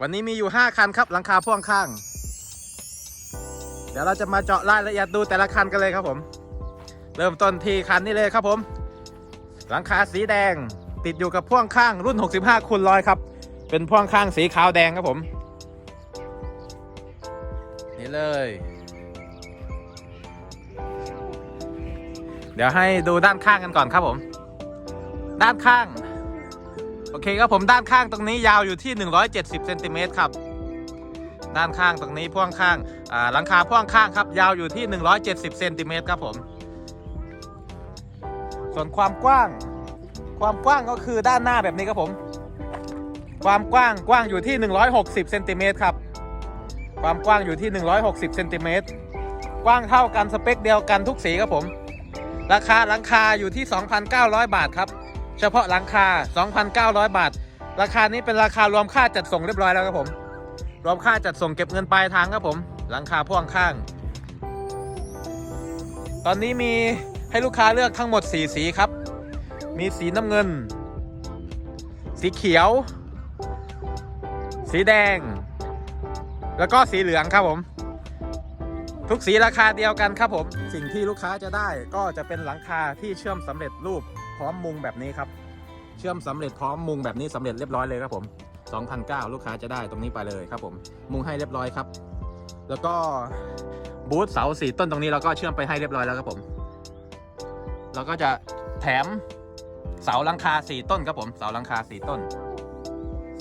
วันนี้มีอยู่ 5 คันครับหลังคาพ่วงข้าง เดี๋ยวเราจะมาเจาะรายละเอียดดูแต่ละคันกันเลยครับผม เริ่มต้นที่คันนี้เลยครับผม หลังคาสีแดงติดอยู่กับพ่วงข้างรุ่น 65คูณร้อยครับ เป็นพ่วงข้างสีขาวแดงครับผม นี่เลย เดี๋ยวให้ดูด้านข้างกันก่อนครับผม ด้านข้าง อเคครับผมด้านข้างตรงนี้ยาวอยู่ที่ 170เซนติเมตรครับ ด้านข้างตรงนี้พ่วงข้างหลังคาพ่วงข้างครับยาวอยู่ที่ 170เซนติเมตรครับผม ส่วนความกว้าง ความกว้างก็คือด้านหน้าแบบนี้ครับผม ความกว้างกว้างอยู่ที่ 160เซนติเมตรครับ ความกว้างอยู่ที่ 160เซนติเมตรกว้างเท่ากันสเปคเดียวกันทุกสีครับผม ราคาหลังคาอยู่ที่ 2,900 บาทครับ เฉพาะหลังคา 2,900 บาท ราคานี้เป็นราคารวมค่าจัดส่งเรียบร้อยแล้วครับผม รวมค่าจัดส่งเก็บเงินปลายทางครับผม หลังคาพ่วงข้าง ตอนนี้มีให้ลูกค้าเลือกทั้งหมด 4 สีครับ มีสีน้ำเงิน สีเขียว สีแดง แล้วก็สีเหลืองครับผม ทุกสีราคาเดียวกันครับผม สิ่งที่ลูกค้าจะได้ก็จะเป็นหลังคาที่เชื่อมสำเร็จรูป พร้อมมุงแบบนี้ครับ เชื่อมสำเร็จพร้อมมุงแบบนี้สำเร็จเรียบร้อยเลยครับผม2,009ลูกค้าจะได้ตรงนี้ไปเลยครับผม มุงให้เรียบร้อยครับ แล้วก็บูธเสาสีต้นตรงนี้เราก็เชื่อมไปให้เรียบร้อยแล้วครับผม เราก็จะแถมเสาลังคาสี่ต้นครับผมเสาลังคาสี่ต้น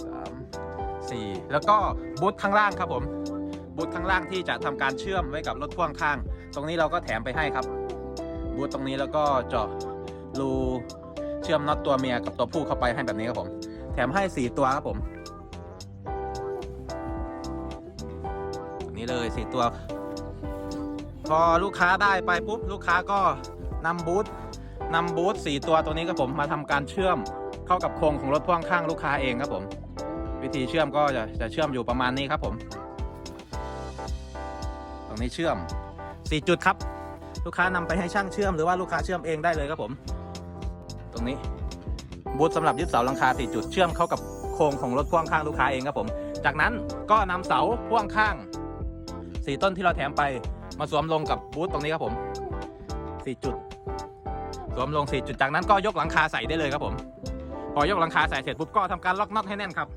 สามสี่แล้วก็บูธข้างล่างครับผมบูธข้างล่างที่จะทำการเชื่อมไว้กับรถพ่วงข้าง ตรงนี้เราก็แถมไปให้ครับบูธตรงนี้แล้วก็เจาะ รูเชื่อมน็อตตัวเมียกับตัวผู้เข้าไปให้แบบนี้ครับผม แถมให้4ตัวครับผมนี่เลย4ตัว พอลูกค้าได้ไปปุ๊บลูกค้าก็นำบูธนำบูธ4ตัวตัวนี้ครับผมมาทำการเชื่อมเข้ากับโครงของรถพ่วงข้างลูกค้าเองครับผม วิธีเชื่อมก็จะจะเชื่อมอยู่ประมาณนี้ครับผม ตรงนี้เชื่อม 4 จุดครับ ลูกค้านำไปให้ช่างเชื่อมหรือว่าลูกค้าเชื่อมเองได้เลยครับผม นี้บูธสำหรับยึดเสาหลังคา4จุดเชื่อมเข้ากับโครงของรถพ่วงข้างลูกค้าเองครับผม จากนั้นก็นำเสาพ่วงข้าง4ต้นที่เราแถมไปมาสวมลงกับบูธตรงนี้ครับผม4จุดสวมลง4จุดจากนั้นก็ยกหลังคาใส่ได้เลยครับผม พอยกหลังคาใส่เสร็จปุ๊บก็ทำการล็อกน็อตให้แน่นครับ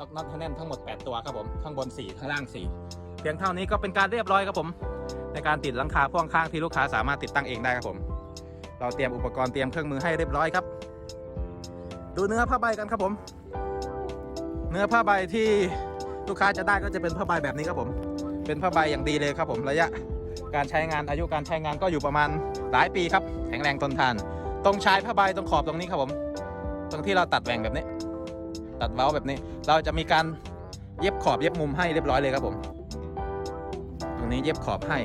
ล็อกน็อตให้แน่นทั้งหมด 8 ตัวครับผมข้างบน 4 ข้างล่าง 4 เพียงเท่านี้ก็เป็นการเรียบร้อยครับผม ในการติดหลังคาพ่วงข้างที่ลูกค้าสามารถติดตั้งเองได้ครับผม เราเตรียมอุปกรณ์เตรียมเครื่องมือให้เรียบร้อยครับ ดูเนื้อผ้าใบกันครับผม เนื้อผ้าใบที่ลูกค้าจะได้ก็จะเป็นผ้าใบแบบนี้ครับผม เป็นผ้าใบอย่างดีเลยครับผมระยะการใช้งานอายุการใช้งานก็อยู่ประมาณหลายปีครับแข็งแรงทนทาน ตรงชายผ้าใบตรงขอบตรงนี้ครับผม ตรงที่เราตัดแหว่งแบบนี้ ตัดเว้าแบบนี้ เราจะมีการเย็บขอบเย็บมุมให้เรียบร้อยเลยครับผม ตรงนี้เย็บขอบให้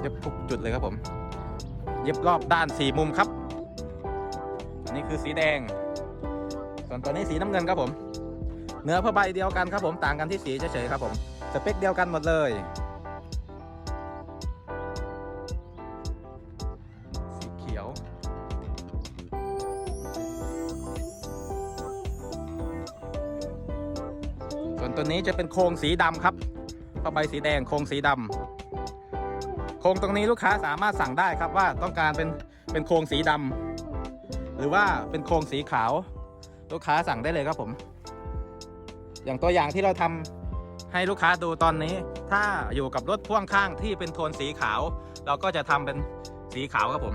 เย็บทุกจุดเลยครับผม เย็บรอบด้านสี่มุมครับ อันนี้คือสีแดง ส่วนตัวนี้สีน้ำเงินครับผม เนื้อผ้าใบเดียวกันครับผมต่างกันที่สีเฉยๆครับผมสเปคเดียวกันหมดเลยสีเขียวส่วนตัวนี้จะเป็นโครงสีดำครับผ้าใบสีแดงโครงสีดำโค รงตรงนี้ลูกค้าสามารถสั่งได้ครับว่าต้องการเป็นเป็นโครงสีดำหรือว่าเป็นโครงสีขาว ลูกค้าสั่งได้เลยครับผม อย่างตัวอย่างที่เราทำให้ลูกค้าดูตอนนี้ ถ้าอยู่กับรถพ่วงข้างที่เป็นโทนสีขาว เราก็จะทำเป็นสีขาวครับผม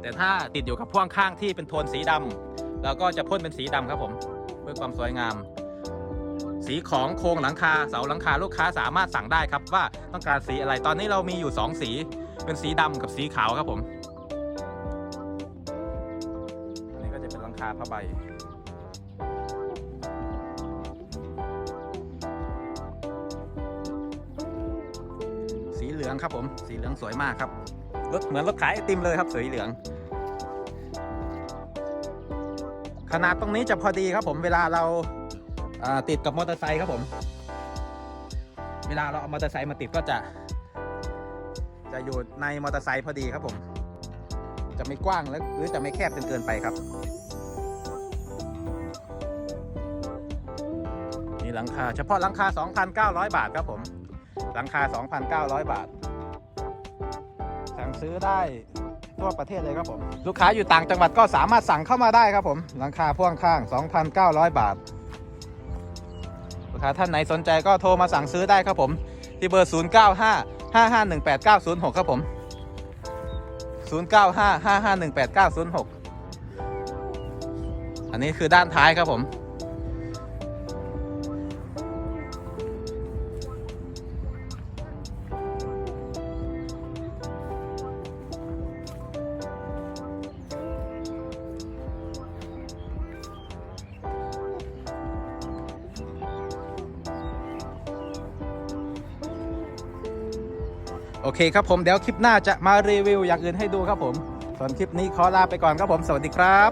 แต่ถ้าติดอยู่กับพ่วงข้างที่เป็นโทนสีดำเราก็จะพ่นเป็นสีดำครับผม เพื่อความสวยงาม สีของโครงหลังคาเสาหลังคาลูกค้าสามารถสั่งได้ครับว่าต้องการสีอะไรตอนนี้เรามีอยู่ 2 สีเป็นสีดำกับสีขาวครับผมอันนี้ก็จะเป็นหลังคาผ้าใบสีเหลืองครับผม สีเหลืองสวยมากครับรถเหมือนรถขายไอติมเลยครับสีเหลือง ขนาดตรงนี้จะพอดีครับผมเวลาเรา ติดกับมอเตอร์ไซค์ครับผม เวลาเราเอามอเตอร์ไซค์มาติดก็จะ จะอยู่ในมอเตอร์ไซค์พอดีครับผม จะไม่กว้างและหรือจะไม่แคบจนเกินไปครับหลังคา เฉพาะหลังคา 2,900 บาทครับผม หลังคา 2,900 บาท สั่งซื้อได้ทั่วประเทศเลยครับผม ลูกค้าอยู่ต่างจังหวัดก็สามารถสั่งเข้ามาได้ครับผม หลังคาพ่วงข้าง 2,900 บาท ค้าท่านไหนสนใจก็โทรมาสั่งซื้อได้ครับผม ที่เบอร์ 095 5518906 ครับผม 095 5518906 อันนี้คือด้านท้ายครับผม โอเคครับผมเดี๋ยวคลิปหน้าจะมารีวิวอย่างอื่นให้ดูครับผมส่วนคลิปนี้ขอลาไปก่อนครับผมสวัสดีครับ